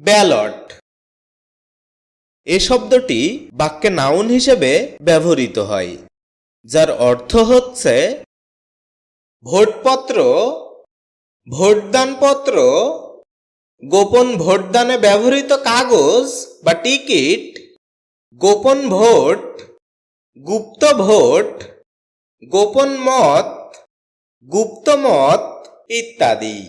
Ballot. এ শব্দটি বাক্যে noun হিসেবে ব্যবহৃত হয়, যার অর্থ হচ্ছে ভোটপত্র, ভোটদানপত্র, গোপন ভোটদানে ব্যবহৃত কাগজ বা টিকিট, গোপন ভোট, গুপ্ত ভোট, গোপন মত, গুপ্ত মত ইত্যাদি।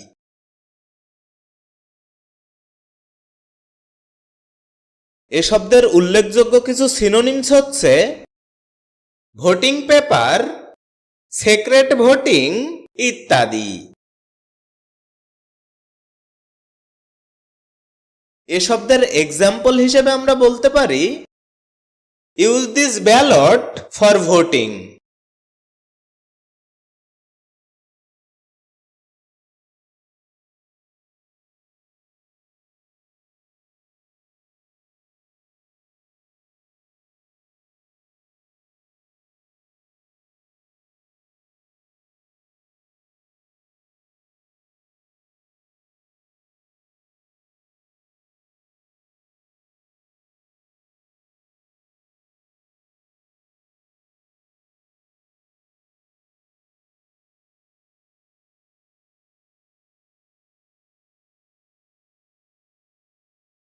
এ শব্দের উল্লেখযোগ্য কিছু সিনোনিমস হচ্ছে ভোটিং পেপার সেক্রেট ভোটিং ইত্যাদি। এ শব্দের এক্সাম্পল হিসেবে আমরা বলতে পারি use this ballot for voting